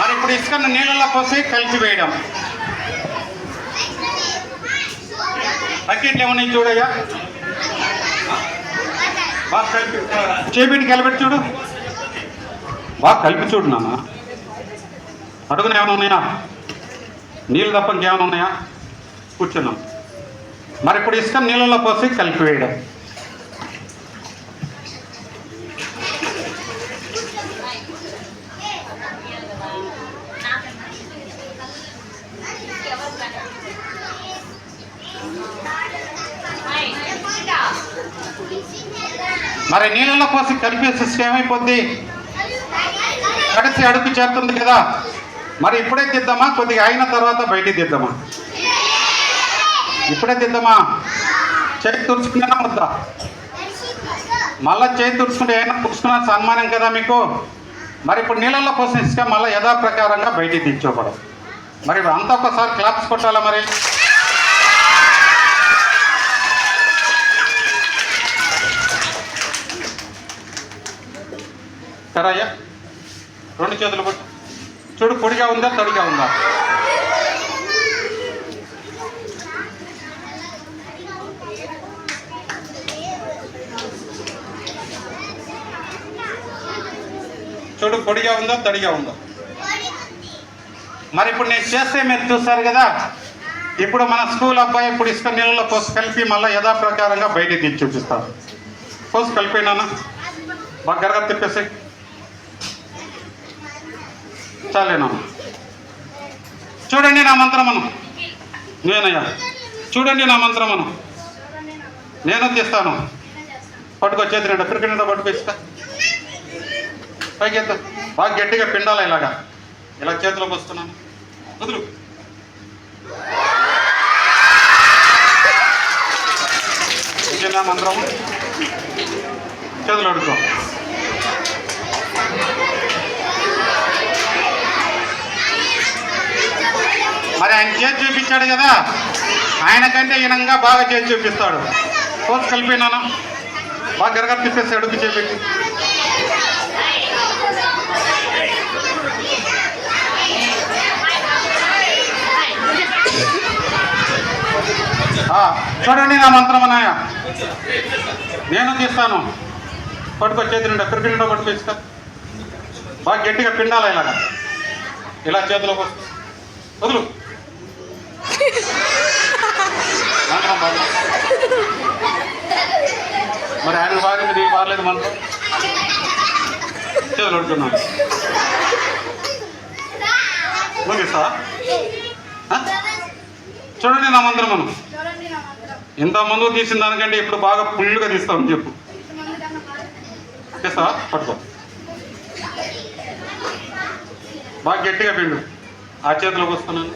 మరి ఇప్పుడు ఇసుకను నీళ్ళలో పోసి కలిపి వేయడం. బకెట్లు ఏమన్నాయి చూడయ్యా? బాగా కలిపి చేపెట్టి కలిపెట్టి చూడు. బాగా కలిపి చూడు నాన్న. అడుగున ఏమైనా ఉన్నాయా? నీళ్ళు తప్ప ఇంకేమైనా ఉన్నాయా? కూర్చున్నాం. మరి ఇప్పుడు ఇసుక నీళ్ళలో పోసి కలిపి మరి మరి నీళ్ళలో కలిపే కలిపేసి ఏమైపోద్ది కడిసి అడుగు చేరుతుంది కదా. మరి ఇప్పుడే తిద్దామా కొద్దిగా అయిన తర్వాత బయటికి తిద్దామా ఇప్పుడే తిద్దామా చేతి తుడుచుకున్నా వద్దా మళ్ళా చేతి తుడుచుకుంటే ఏమైనా తుడుచుకున్న సన్మానం కదా మీకు? మరి ఇప్పుడు నీళ్ళల్లో కోసం ఇసుక మళ్ళీ యథాప్రకారంగా బయటికి తెచ్చుకోకూడదు మరి ఇప్పుడు అంతా ఒకసారి క్లాప్స్ కొట్టాలా మరి? సరయ్యా రెండు చేతులు పట్టు చూడు పొడిగా ఉందా తడిగా ఉందా? చూడు పొడిగా ఉందా తడిగా ఉందా? మరి ఇప్పుడు నేను చేస్తే మీరు చూస్తారు కదా. ఇప్పుడు మన స్కూల్ అబ్బాయి ఇప్పుడు ఇసుక నీళ్ళలో పోసి కలిపి మళ్ళీ యథాప్రకారంగా బయటికి తీసి చూపిస్తారు పోసి కలిపినా బాగా గరగ తిప్పేసి చాలేనమ్మా చూడండి నా మంత్రమును. నేనయ్యా చూడండి నా మంత్రమును. నేను తీస్తాను. పట్టుకో నేను క్రికెట్ నిండా పట్టుకొస్తా పైకి ఎంత బాగా గట్టిగా పిండాలి ఇలాగా? ఇలా చేతిలోకి వస్తున్నాను. కుదురు మంత్రము? చేతులు అడుగుతాం ఆయన చేతి చూపించాడు కదా. ఆయన కంటే ఈయనంగా బాగా చేతి చూపిస్తాడు. కోర్సు కలిపినాను బాగా గరగర తిప్పేసి అడుగు చేపెట్టి. చూడండి నా మంత్రం అన్నాయ నేను తీస్తాను. పట్టుకో చేతి నిండా క్రికెట్ నిండా పట్టుకో ఇస్తా బాగా గట్టిగా పిండాలి ఇలాగా. ఇలా చేతిలోకి వస్తుంది. వదులు మంత్రం బాగా మరి ఆయన బాగుంది నీకు పారలేదు మనతో చేతులు ఓకే సార్. చూడండి నా మందిరం మనం. ఇంత ముందు తీసిన దానికంటే ఇప్పుడు బాగా ఫుల్గా తీస్తామని చెప్పు. ఓకే సార్ పట్టుకో. బాగా గట్టిగా పిండు. ఆ చేతిలోకి వస్తున్నాను.